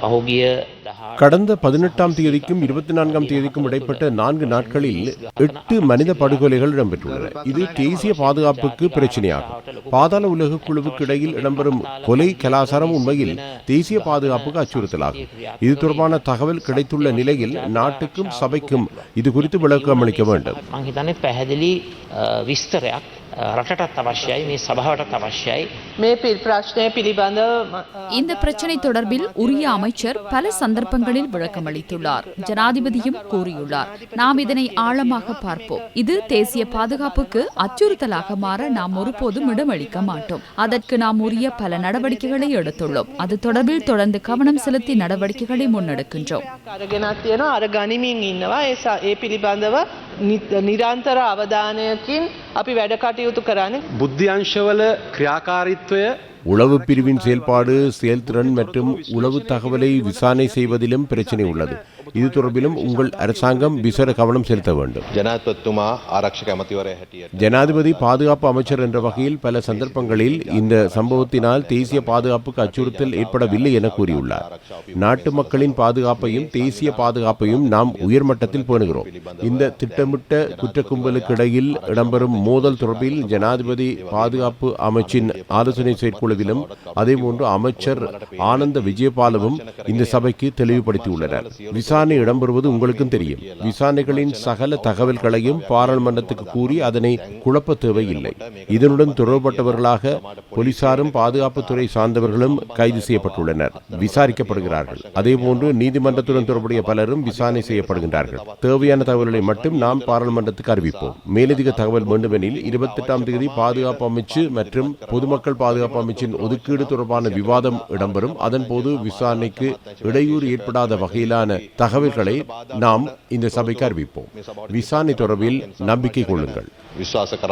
பகுகிய கடந்த பதினெட்டாம் தேதிக்கும் இருபத்தி நான்காம் தேதிக்கும் இடைப்பட்ட நான்கு நாட்களில் எட்டு மனித படுகொலைகள் இடம்பெற்றுள்ளன. இது தேசிய பாதுகாப்புக்கு பிரச்சனையாகும். பாதாள உலக குழுவுக்கு இடையில் இடம்பெறும் கொலை கலாச்சாரம் உண்மையில் தேசிய பாதுகாப்புக்கு அச்சுறுத்தலாகும். இது தொடர்பான தகவல் கிடைத்துள்ள நிலையில் நாட்டுக்கும் சபைக்கும் இது குறித்து விளக்கம் அளிக்க வேண்டும் මං හිතන්නේ පැහැදිලි අ, විස්තරයක් අ, රටටත් අවශ්‍යයි මේ සභාවටත් අවශ්‍යයි මේ පිල් ප්‍රශ්නය පිළිබඳව ම- இந்த பிரச்சினை தொடர்பில் உரிய அமைச்சர் பல சந்தர்ப்பங்களில் விளக்கமளித்துள்ளார் ஜனாதிபதியும் கூறியுள்ளார் நாம் இதனை ஆழமாக பார்ப்போம் இது தேசிய பாதுகாப்புக்கு அச்சுறுத்தலாக மாற நாம் ஒருபோதும் இடமளிக்க மாட்டோம் அதற்கு நாம் உரிய பல நடவடிக்கைகளை எடுத்துள்ளோம் அது தொடர்பில் தொடர்ந்து கவனம் செலுத்தி நடவடிக்கைகளை முன்னெடுக்கின்றோம் අරගෙනත් තියෙනවා අර ගනිමින් ඉන්නවා ඒ ස- ඒ පිළිබඳව නි- නිරන්තර අවධානයකින් අපි වැඩ කටයුතු කරන්නේ බුද්ධ්‍යංශවල ක්‍රියාකාරිත්වය உளவு பிரிவின் செயல்பாடு செயல்திறன் மற்றும் உளவு தகவலை விசாரணை செய்வதிலும் பிரச்சனை உள்ளது இது தொடர்பிலும் உங்கள் அரசாங்கம் விசேட கவனம் செலுத்த வேண்டும் ஜனாதிபதி பாதுகாப்பு அமைச்சர் என்ற வகையில் பல சந்தர்ப்பங்களில் இந்த சம்பவத்தினால் தேசிய பாதுகாப்புக்கு அச்சுறுத்தல் ஏற்படவில்லை என கூறியுள்ளார் நாட்டு மக்களின் பாதுகாப்பையும் தேசிய பாதுகாப்பையும் நாம் உயர்மட்டத்தில் பேணுகிறோம் இந்த திட்டமிட்ட குற்ற கும்பலுக்கு இடம்பெறும் மோதல் தொடர்பில் ஜனாதிபதி பாதுகாப்பு அமைச்சின் ஆலோசனை செயற்குழுவிலும் அதேபோன்று அமைச்சர் ஆனந்த விஜயபாலவும் இந்த சபைக்கு தெளிவுபடுத்தியுள்ளனர் விசாரணை விசாரணை இடம்பெறுவது உங்களுக்கும் தெரியும். விசாரணைகளின் சகல தகவல்களையும் பாராளுமன்றத்துக்கு கூறி அதனை குழப்ப தேவையில்லை. இதனுடன் தொடர்பட்டவர்களாக போலீசாரும் பாதுகாப்புத்துறை சார்ந்தவர்களும் கைது செய்யப்பட்டுள்ளனர். விசாரிக்கப்படுகிறார்கள். அதேபோன்று நீதிமன்றத்துடன் தொடர்புடைய பலரும் விசாரணை செய்யப்படுகின்றார்கள். தேவையான தகவல்களை மட்டும் நாம் பாராளுமன்றத்துக்கு அறிவிப்போம். மேலதிக தகவல் வேண்டுமெனில் இருபத்தி எட்டாம் தேதி பாதுகாப்பு அமைச்சு மற்றும் பொதுமக்கள் பாதுகாப்பு அமைச்சின் ஒதுக்கீடு தொடர்பான விவாதம் இடம்பெறும். அதன்போது விசாரணைக்கு இடையூறு ஏற்படாத வகையிலான தகவல்களை நாம் இந்த சபைக்கு அறிவிப்போம். விசாரணை தொடர்பில் நம்பிக்கை கொள்ளுங்கள்.